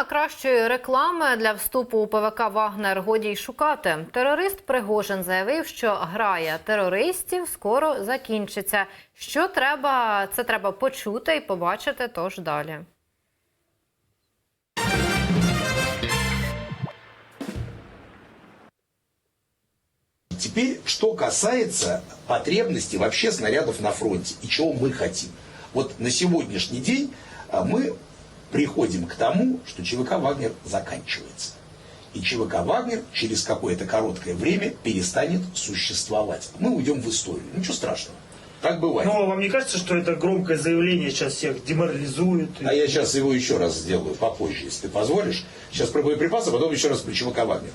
А кращої реклами для вступу у ПВК Вагнер годі й шукати. Терорист Пригожин заявив, що грає терористів скоро закінчиться. Що треба, це треба почути і побачити. Тож далі. Теперь, что касается потребностей вообще снарядов на фронте и чего мы хотим. Вот на сегодняшний день мы приходим к тому, что ЧВК «Вагнер» заканчивается. И ЧВК «Вагнер» через какое-то короткое время перестанет существовать. Мы уйдем в историю. Ничего страшного. Так бывает. Но вам не кажется, что это громкое заявление сейчас всех деморализует? А я сейчас его еще раз сделаю попозже, если ты позволишь. Сейчас про боеприпасы, а потом еще раз про ЧВК «Вагнер».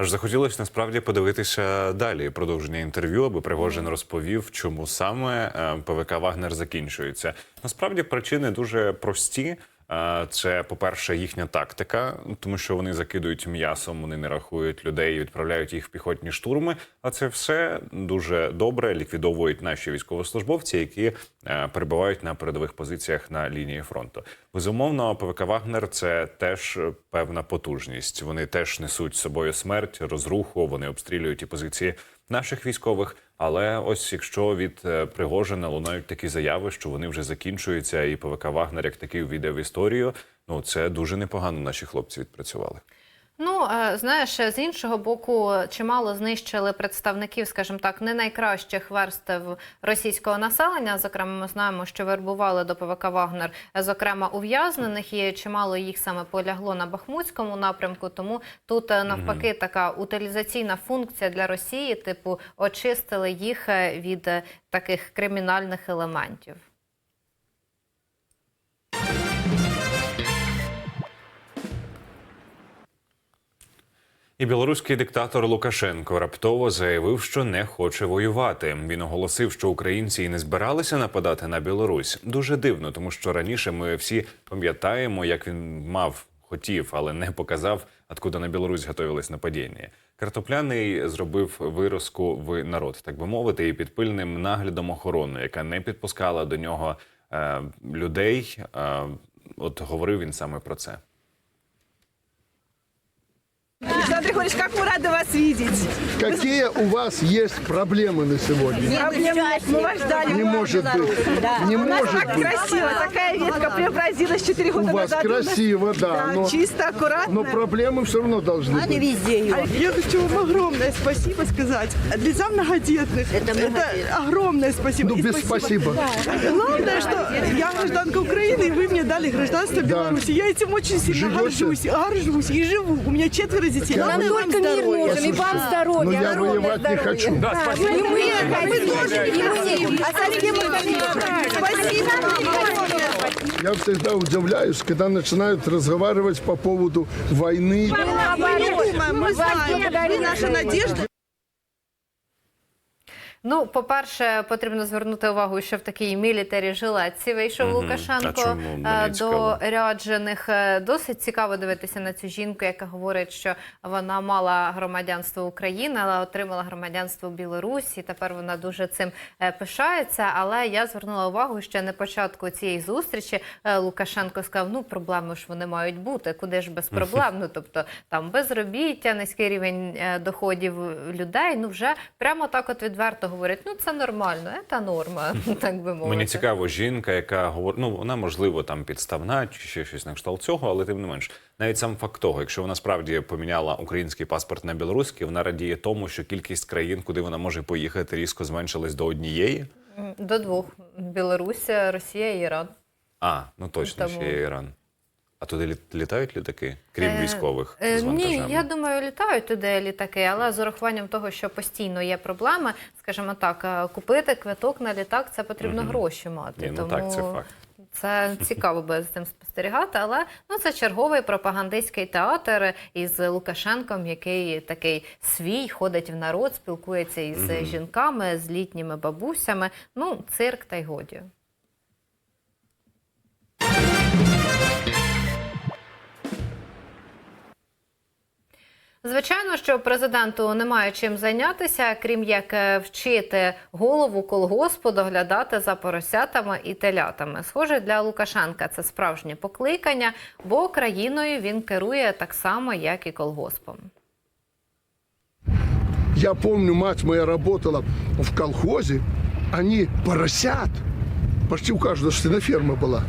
Аж захотілося насправді подивитися далі продовження інтерв'ю, аби Пригожин розповів, чому саме е, ПВК Вагнер закінчується. Насправді причини дуже прості. Це, по-перше, їхня тактика, тому що вони закидують м'ясом, вони не рахують людей, відправляють їх в піхотні штурми. А це все дуже добре ліквідовують наші військовослужбовці, які е, перебувають на передових позиціях на лінії фронту. Безумовно, ПВК Вагнер це теж певна потужність. Вони теж несуть з собою смерть, розруху. Вони обстрілюють і позиції наших військових. Але ось якщо від е, Пригожина лунають такі заяви, що вони вже закінчуються, і ПВК Вагнер як такий увійде в історію, ну це дуже непогано. Наші хлопці відпрацювали. Ну е, знаєш, з іншого боку, чимало знищили представників, скажімо так, не найкращих верств російського населення. Зокрема, ми знаємо, що вербували до ПВК Вагнер, е, зокрема ув'язнених, і чимало їх саме полягло на Бахмутському напрямку. Тому тут е, навпаки така утилізаційна функція для Росії, типу, очистили їх від таких кримінальних елементів. І білоруський диктатор Лукашенко раптово заявив, що не хоче воювати. Він оголосив, що українці і не збиралися нападати на Білорусь. Дуже дивно, тому що раніше ми всі пам'ятаємо, як він мав хотів, але не показав, откуда на Білорусь готувались нападіння. Картопляний зробив виразку в народ, так би мовити, і під пильним наглядом охорони, яка не підпускала до нього е, людей. Е, от говорив він саме про це. Григорьевич, как мы рады вас видеть. Какие у вас есть проблемы на сегодня? Проблем нет, мы вас ждали. Не может быть. Не У нас может так быть. красиво, такая ветка преобразилась 4 У года вас назад. красиво, да, Да, но, чисто, аккуратно. но проблемы все равно должны быть. Я хочу вам огромное спасибо сказать. Для многодетных. Это, огромное спасибо. Ну, И без спасибо. Главное, что я гражданка Украины, и вы мне дали гражданство Да. Беларуси. Я этим очень сильно Живете? горжусь. Горжусь и живу. У меня четверо детей. Я Главное, бы- вам здоровья. Послушайте, Но я воевать не хочу. А со кем мы Спасибо. Я всегда удивляюсь, когда начинают разговаривать по поводу войны. Мы не думаем, мы знаем. И наша надежда. Ну, по-перше, потрібно звернути увагу, що в такій мілітарі жилетці вийшов Мгм. Лукашенко е, до ряджених. Е, Досить цікаво дивитися на цю жінку, яка говорить, що вона мала громадянство України, але отримала громадянство Білорусі. Тепер вона дуже цим е, пишається. Але я звернула увагу, що на початку цієї зустрічі Лукашенко сказав: ну проблеми ж вони мають бути. Куди ж без проблем? Ну тобто там безробіття, низький рівень доходів людей. Ну вже прямо так, от відверто говорять: ну це нормально, це норма, так би мовити. Мені цікаво, жінка, яка говорить, ну вона можливо там підставна чи ще щось на кшталт цього, але тим не менш, навіть сам факт того, якщо вона справді поміняла український паспорт на білоруський, вона радіє тому, що кількість країн, куди вона може поїхати, різко зменшилась до однієї. До двох: Білорусі, Росія і Іран. А, ну точно, Тому- ще є Іран. А туди літ- літають літаки, крім Е, військових е, з Ні, вантажами? я думаю, літають туди літаки, але з урахуванням того, що постійно є проблеми, скажімо так, е, купити квиток на літак це потрібно гроші мати. Ні, ну так, це факт. Це цікаво буде з цим спостерігати, але ну це черговий пропагандистський театр із Лукашенком, який такий свій ходить в народ, спілкується із жінками, з літніми бабусями. Ну, цирк та й годі. Звичайно, що президенту немає чим зайнятися, крім як е, вчити голову колгоспу доглядати за поросятами і телятами. Схоже, для Лукашенка це справжнє покликання, бо країною він керує так само, як і колгоспом. Я помню, мать моя работала в колхозе, они поросят, почти у каждого свиноферма была.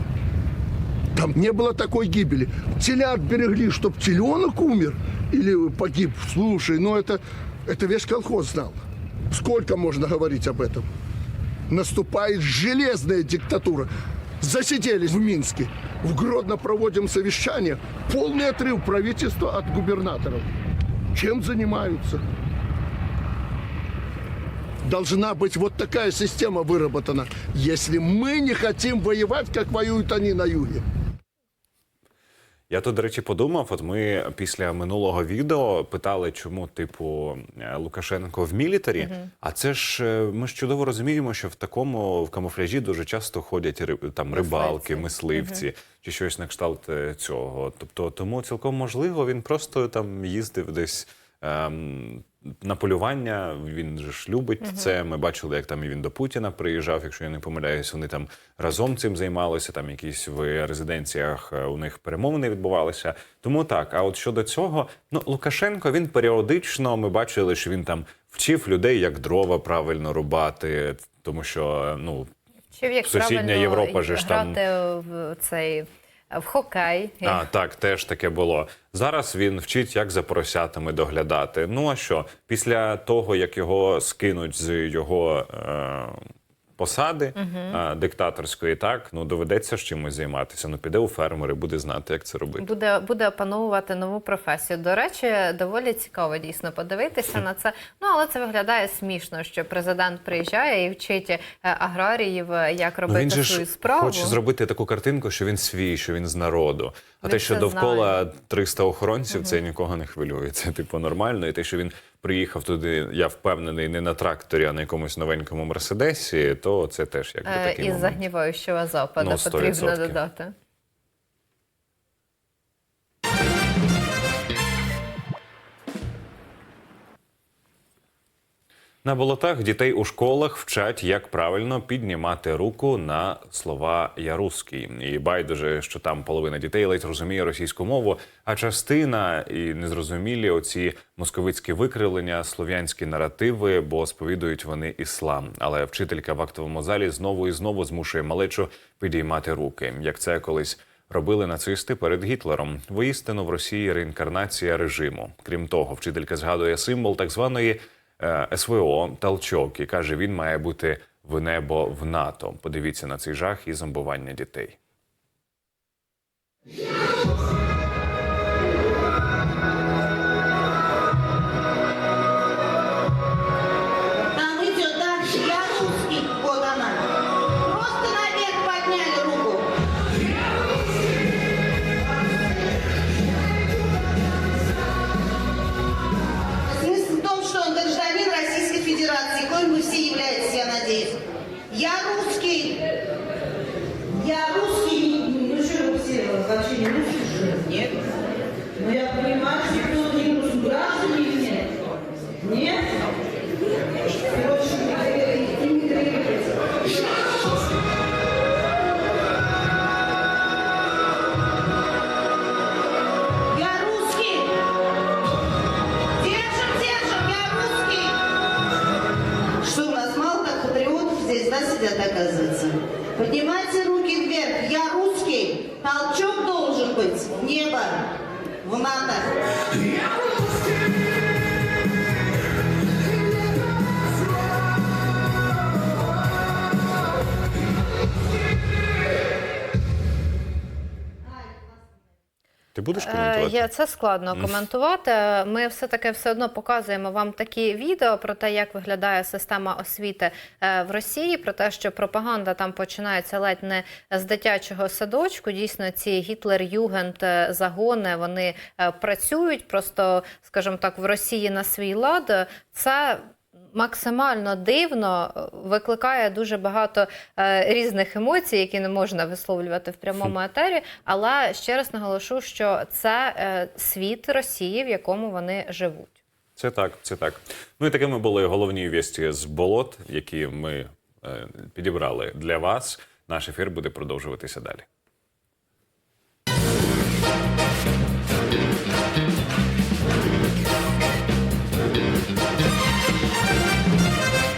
Там не было такой гибели. Телят берегли, чтоб теленок умер или погиб. Слушай, ну это, это весь колхоз знал. Сколько можно говорить об этом? Наступает железная диктатура. Засиделись в Минске. В Гродно проводим совещание. Полный отрыв правительства от губернаторов. Чем занимаются? Должна быть вот такая система выработана, если мы не хотим воевать, как воюют они на юге. Я тут, до речі, подумав: от ми після минулого відео питали, чому, типу, е, Лукашенко в мілітарі. А це ж е, ми ж чудово розуміємо, що в такому в камуфляжі дуже часто ходять там рибалки, мисливці чи щось на кшталт е, цього. Тобто, тому цілком можливо, він просто там їздив десь. Ем, на полювання він же ж любить це. Ми бачили, як там і він до Путіна приїжджав. Якщо я не помиляюсь, вони там разом цим займалися. Там якісь в резиденціях е, у них перемовини відбувалися. Тому так. А от щодо цього, ну Лукашенко він періодично ми бачили, що він там вчив людей, як дрова правильно рубати, тому що ну Чи як Сусідня Європа же ж там- в цей в хокей? А, так, теж таке було. Зараз він вчить, як за поросятами доглядати. Ну а що? Після того, як його скинуть з його е, посади е, диктаторської, так ну доведеться ж чимось займатися. Ну піде у фермери, буде знати, як це робити. Буде буде опановувати нову професію. До речі, доволі цікаво дійсно подивитися на це. Ну але це виглядає смішно, що президент приїжджає і вчить е, аграріїв, е, як Ну, робити він же свою справу. хоче зробити таку картинку, що він свій, що він з народу. А Він те, що довкола знає. 300 охоронців, це нікого не хвилює. Це типу нормально. І те, що він приїхав туди, я впевнений, не на тракторі, а на якомусь новенькому мерседесі, то це теж якби Е, такий момент. загніваючого западу Ну, потрібно додати. На болотах дітей у школах вчать, як правильно піднімати руку на слова «я русський». І байдуже, що там половина дітей ледь розуміє російську мову, а частина і незрозумілі оці московицькі викривлення, слов'янські наративи, бо сповідують вони іслам. Але вчителька в актовому залі знову і знову змушує малечу підіймати руки, як це колись. Робили нацисти перед Гітлером. Воістину в Росії реінкарнація режиму. Крім того, вчителька згадує символ так званої СВО Талчок і каже, він має бути в небо в НАТО. Подивіться на цей жах і зомбування дітей. Да, оказывается? Поднимайте руки вверх, я русский! Толчок должен быть в небо, в НАТО. Ти будеш Е, коментувати? Я це складно коментувати. Ми все таки все одно показуємо вам такі відео про те, як виглядає система освіти е, в Росії, про те, що пропаганда там починається ледь не з дитячого садочку. Дійсно, ці гітлер-югент е, загони вони е, працюють просто, скажімо так, в Росії на свій лад. Це максимально дивно, викликає дуже багато е, різних емоцій, які не можна висловлювати в прямому етері. Але ще раз наголошу, що це е, світ Росії, в якому вони живуть. Це так, це так. Ну і такими були головні вісті з болот, які ми е, підібрали для вас. Наш ефір буде продовжуватися далі.